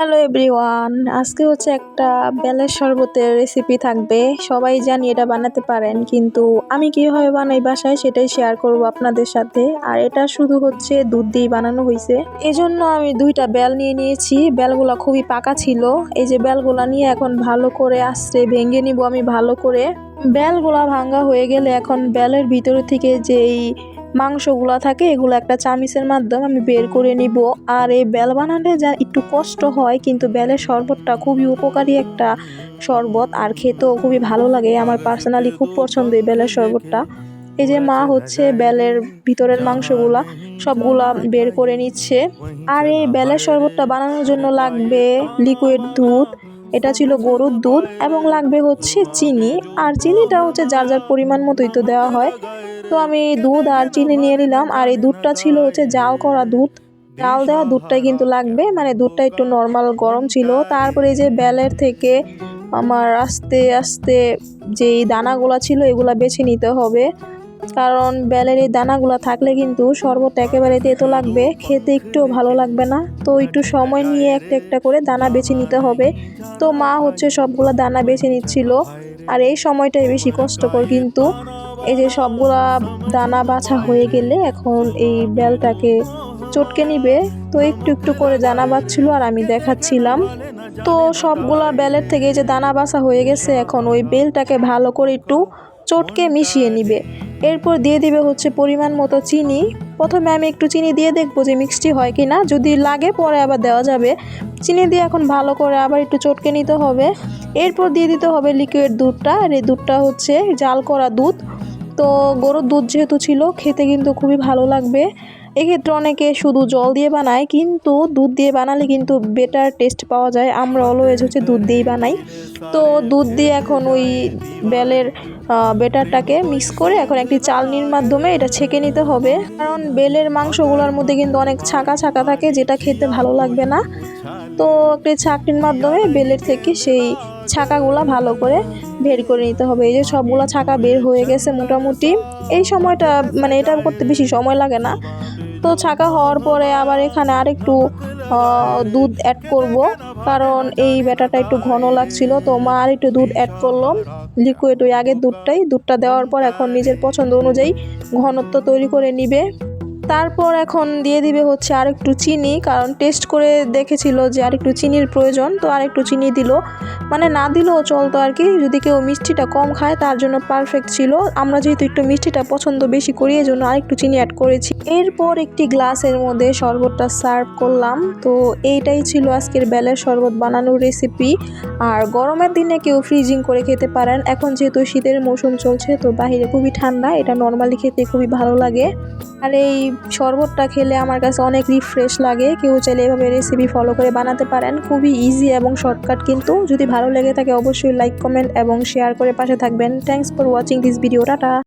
Hello everyone আজকে হচ্ছে একটা বেলের শরবতের রেসিপি থাকবে। সবাই জানি এটা বানাতে পারেন, কিন্তু আমি কীভাবে বানাই বাসায় সেটাই শেয়ার করব আপনাদের সাথে। আর এটা শুধু হচ্ছে দুধ দিয়ে বানানো হয়েছে। এজন্য আমি দুইটা বেল নিয়ে নিয়েছি। বেলগুলা খুবই পাকা ছিল। এই যে বেলগুলা নিয়ে এখন ভালো করে আস্তে ভেঙে নিব আমি ভালো করে। বেলগুলা ভাঙ্গা হয়ে গেলে এখন বেলের ভিতর থেকে যেই মাংসগুলো থাকে, এগুলো একটা চামিচের মাধ্যমে আমি বের করে নিব। আর এই বেল বানালে যা একটু কষ্ট হয়, কিন্তু বেলের শরবতটা খুবই উপকারী একটা শরবত আর খেতেও খুবই ভালো লাগে। আমার পার্সোনালি খুব পছন্দ এই বেলের শরবতটা। এই যে মা হচ্ছে বেলের ভিতরের মাংসগুলা, সবগুলা বের করে নিচ্ছে। আর এই বেলের শরবতটা বানানোর জন্য লাগবে লিকুইড দুধ। এটা ছিল গরুর দুধ এবং লাগবে হচ্ছে চিনি। আর চিনিটা হচ্ছে যার যার পরিমাণ মতোই তো দেওয়া হয়। তো আমি দুধ আর চিনি নিয়ে নিলাম, আর এই দুধটা ছিল হচ্ছে জাল করা দুধ। জাল দেওয়া দুধটাই কিন্তু লাগবে মানে দুধটা একটু নর্মাল গরম ছিল। তারপরে যে বেলের থেকে আমার আস্তে আস্তে যেই দানাগুলো ছিল, এগুলা বেছে নিতে হবে। কারণ বেলের এই দানাগুলো থাকলে কিন্তু শরবত একেবারে তেতো লাগবে, খেতে একটু ভালো লাগবে না। তো একটু সময় নিয়ে একটা একটা করে দানা বেছে নিতে হবে। তো মা হচ্ছে সবগুলো দানা বেছে নিচ্ছিল, আর এই সময়টাই বেশি কষ্টকর কিন্তু। এই যে সবগুলা দানা বাছা হয়ে গেলে এখন এই বেলটাকে চটকে নিবে। তো একটু একটু করে দানা বাচ্ছিল আর আমি দেখাচ্ছিলাম। তো সবগুলা বেলের থেকে যে দানা বাছা হয়ে গেছে, এখন ওই বেলটাকে ভালো করে একটু চটকে মিশিয়ে নিবে। এরপর দিয়ে দিবে হচ্ছে পরিমাণ মতো চিনি। প্রথমে আমি একটু চিনি দিয়ে দেখব যে মিক্সটি হয় কি না যদি লাগে পরে আবার দেওয়া যাবে। চিনি দিয়ে এখন ভালো করে আবার একটু চটকে নিতে হবে। এরপর দিয়ে দিতে হবে লিকুইড দুধটা। আর এই দুধটা হচ্ছে জাল করা দুধ। তো গরুর দুধ যেহেতু ছিল, খেতে কিন্তু খুবই ভালো লাগবে। এক্ষেত্রে অনেকে শুধু জল দিয়ে বানায়, কিন্তু দুধ দিয়ে বানালে কিন্তু বেটার টেস্ট পাওয়া যায়। আমরা অলওয়েজ হচ্ছে দুধ দিয়েই বানাই। তো দুধ দিয়ে এখন ওই বেলের বেটারটাকে মিক্স করে এখন একটি চালনির মাধ্যমে এটা ছেঁকে নিতে হবে। কারণ বেলের মাংসগুলোর মধ্যে কিন্তু অনেক ছাকা ছাকা থাকে, যেটা খেতে ভালো লাগবে না। তো একটি ছাকনির মাধ্যমে বেলের থেকে সেই ছাকাগুলা ভালো করে বের করে নিতে হবে। এই যে সবগুলো ছাকা বের হয়ে গেছে মোটামুটি। এই সময়টা মানে এটা করতে বেশি সময় লাগে না। তো ছাকা হওয়ার পরে আবার এখানে আরেকটু দুধ অ্যাড করব। কারণ এই ব্যাটাটা একটু ঘন লাগছিল, তো মা আর একটু দুধ অ্যাড করলাম লিকুইড ওই আগের দুধটাই, দুধটা দেওয়ার পর এখন নিজের পছন্দ অনুযায়ী ঘনত্ব তৈরি করে নিবে। তারপর এখন দিয়ে দিবে হচ্ছে আর একটু চিনি, কারণ টেস্ট করে দেখেছিল যে আর একটু চিনির প্রয়োজন, তো আর একটু চিনি দিল। মানে না দিলেও চলতো আর কি, যদি কেউ মিষ্টিটা কম খায় তার জন্য পারফেক্ট ছিল। আমরা যেহেতু একটু মিষ্টিটা পছন্দ বেশি করি এই জন্য আরেকটু চিনি অ্যাড করেছি। এরপর একটি গ্লাসের মধ্যে শরবতটা সার্ভ করলাম। তো এইটাই ছিল আজকের বেলের শরবত বানানোর রেসিপি আর গরমের দিনে কেউ ফ্রিজিং করে খেতে পারেন। এখন যেহেতু শীতের মৌসুম চলছে, তো বাহিরে খুবই ঠান্ডা, এটা নর্মালি খেতে খুবই ভালো লাগে। আর এই শরবতটা খেলে আমার কাছে অনেক রিফ্রেশ লাগে। কেউ চাইলে এভাবে রেসিপি ফলো করে বানাতে পারেন। খুবই ইজি এবং শর্টকাট কিন্তু। যদি ভালো লেগে থাকে অবশ্যই লাইক কমেন্ট এবং শেয়ার করে পাশে থাকবেন। Thanks for watching this video tata